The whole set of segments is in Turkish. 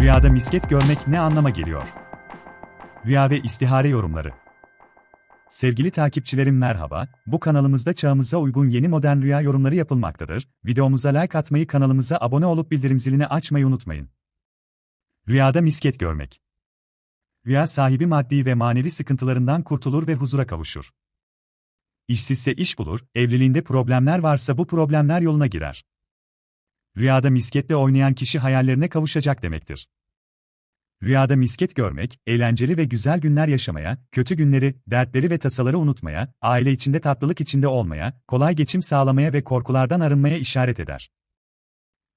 Rüyada misket görmek ne anlama geliyor? Rüya ve istihare yorumları. Sevgili takipçilerim merhaba, bu kanalımızda çağımıza uygun yeni modern rüya yorumları yapılmaktadır. Videomuza like atmayı, kanalımıza abone olup bildirim zilini açmayı unutmayın. Rüyada misket görmek. Rüya sahibi maddi ve manevi sıkıntılarından kurtulur ve huzura kavuşur. İşsizse iş bulur, evliliğinde problemler varsa bu problemler yoluna girer. Rüyada misketle oynayan kişi hayallerine kavuşacak demektir. Rüyada misket görmek, eğlenceli ve güzel günler yaşamaya, kötü günleri, dertleri ve tasaları unutmaya, aile içinde tatlılık içinde olmaya, kolay geçim sağlamaya ve korkulardan arınmaya işaret eder.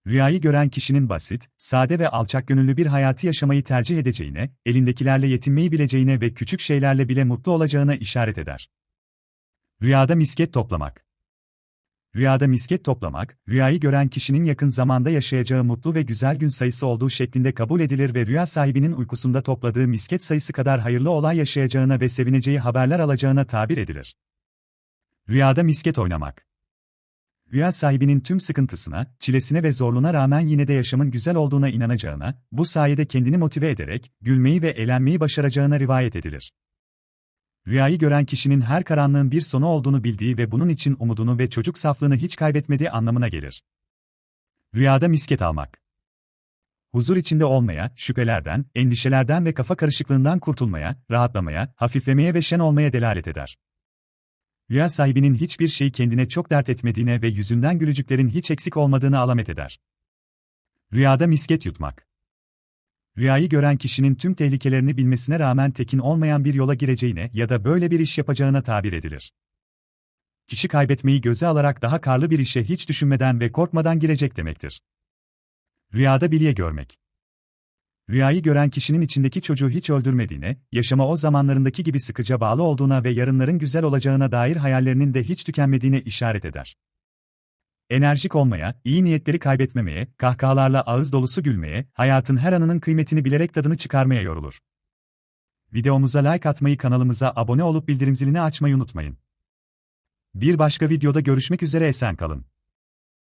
Rüyayı gören kişinin basit, sade ve alçak gönüllü bir hayatı yaşamayı tercih edeceğine, elindekilerle yetinmeyi bileceğine ve küçük şeylerle bile mutlu olacağına işaret eder. Rüyada misket toplamak Rüyada misket toplamak, rüyayı gören kişinin yakın zamanda yaşayacağı mutlu ve güzel gün sayısı olduğu şeklinde kabul edilir ve rüya sahibinin uykusunda topladığı misket sayısı kadar hayırlı olay yaşayacağına ve sevineceği haberler alacağına tabir edilir. Rüyada misket oynamak Rüya sahibinin tüm sıkıntısına, çilesine ve zorluğuna rağmen yine de yaşamın güzel olduğuna inanacağına, bu sayede kendini motive ederek, gülmeyi ve eğlenmeyi başaracağına rivayet edilir. Rüyayı gören kişinin her karanlığın bir sonu olduğunu bildiği ve bunun için umudunu ve çocuk saflığını hiç kaybetmediği anlamına gelir. Rüyada misket almak. Huzur içinde olmaya, şüphelerden, endişelerden ve kafa karışıklığından kurtulmaya, rahatlamaya, hafiflemeye ve şen olmaya delalet eder. Rüya sahibinin hiçbir şeyi kendine çok dert etmediğine ve yüzünden gülücüklerin hiç eksik olmadığını alamet eder. Rüyada misket yutmak. Rüyayı gören kişinin tüm tehlikelerini bilmesine rağmen tekin olmayan bir yola gireceğine ya da böyle bir iş yapacağına tabir edilir. Kişi kaybetmeyi göze alarak daha karlı bir işe hiç düşünmeden ve korkmadan girecek demektir. Rüyada bilye görmek. Rüyayı gören kişinin içindeki çocuğu hiç öldürmediğine, yaşama o zamanlarındaki gibi sıkıca bağlı olduğuna ve yarınların güzel olacağına dair hayallerinin de hiç tükenmediğine işaret eder enerjik olmaya, iyi niyetleri kaybetmemeye, kahkahalarla ağız dolusu gülmeye, hayatın her anının kıymetini bilerek tadını çıkarmaya yorulur. Videomuza like atmayı, kanalımıza abone olup bildirim zilini açmayı unutmayın. Bir başka videoda görüşmek üzere esen kalın.